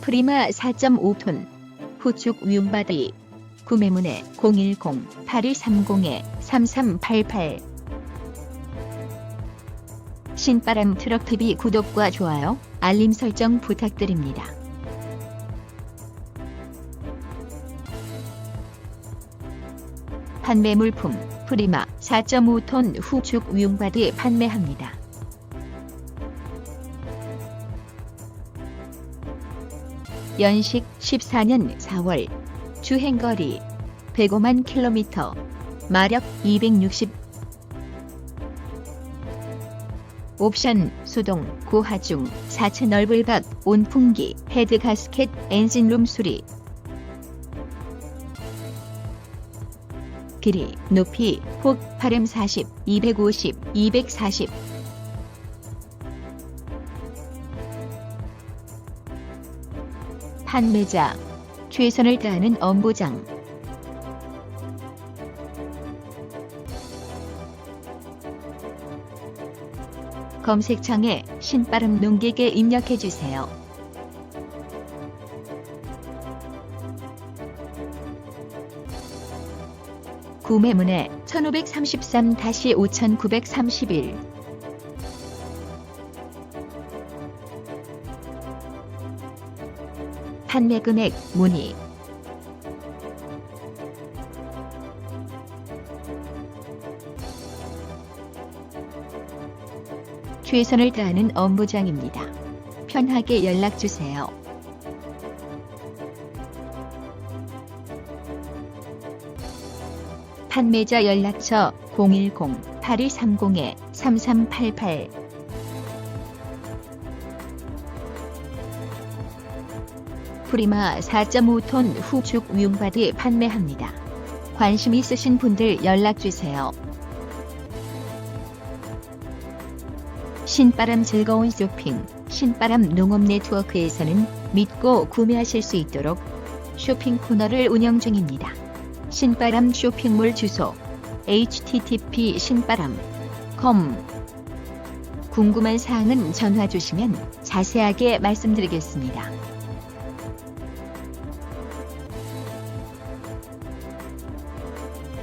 프리마 4.5톤 후축 윙바디 구매문의 010-8230-3388 신바람 트럭TV 구독과 좋아요, 알림 설정 부탁드립니다. 판매 물품 프리마 4.5톤 후축 윙바디 판매합니다. 연식 14년 4월 주행거리 105만 킬로미터 마력 260 옵션 수동 고하중 4차 넓을 박 온풍기 헤드 가스켓 엔진룸 수리. 길이 높이 폭 8m 40 250 240 판매자 최선을 다하는 엄부장 검색창에 신바람 농객에 입력해주세요. 구매문의 1533-5931 판매 금액 문의 최선을 다하는 업무장입니다. 편하게 연락 주세요. 판매자 연락처 010-8230-3388 프리마 4.5톤 후축 윙바디 판매합니다. 관심 있으신 분들 연락 주세요. 신바람 즐거운 쇼핑, 신바람 농업 네트워크에서는 믿고 구매하실 수 있도록 쇼핑 코너를 운영 중입니다. 신바람 쇼핑몰 주소 http 신바람 com 궁금한 사항은 전화 주시면 자세하게 말씀드리겠습니다.